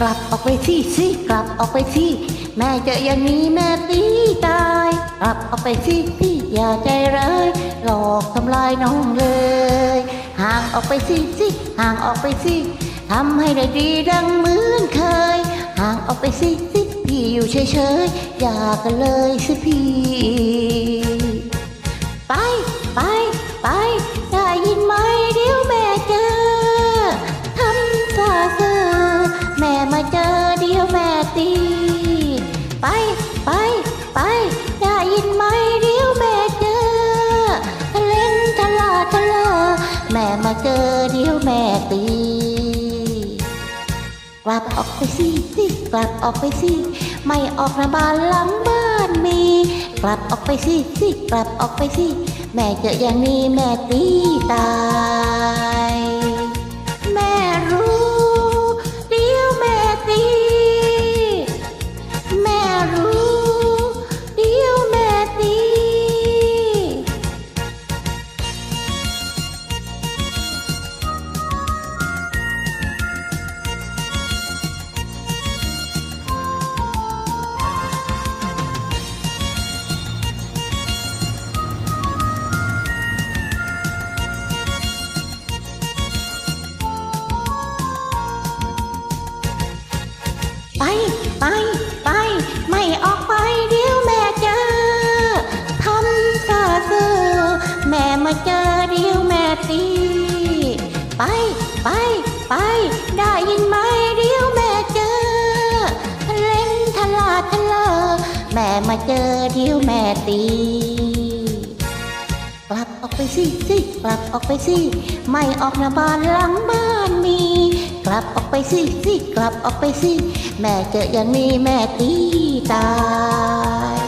กลับออกไปสิสิกลับออกไปสิแม่เจออย่างนี้แม่ตีตายกลับออกไปสิพี่อย่าใจร้ายหลอกทำลายน้องเลย ห่างออกไปสิสิห่างออกไปสิทำให้ได้ดีดังเหมือนเคย ห่างออกไปสิสิพี่อยู่เฉยๆอย่ากันเลยสิพี่ แม่มาเจอเดียวแม่ตี ไปไปไปได้ยินไหมเดียวแม่เจอทะเลนทะลาทะเลแม่มาเจอเดียวแม่ตีกลับออกไปสิสิกลับออกไปสิไม่ออกนะบ้านหลังบ้านมี กลับออกไปสิสิกลับออกไปสิแม่เจออย่างนี้แม่ตีตาย ไปไป ไป ไม่ออกไปเดี๋ยวแม่เจอทำซาเซอแม่มาเจอเดี๋ยวแม่ตีไป ไป ไป ได้ยินไหมเดี๋ยวแม่เจอ เล่นทลาทะเลแม่มาเจอเดี๋ยวแม่ตีกลับออกไปสิสิกลับออกไปสิไม่ออกหนะบ้านหลังบ้านมี กลับออกไปสิสิกลับออกไปสิ แม่เจออย่างนี้แม่ตีตาย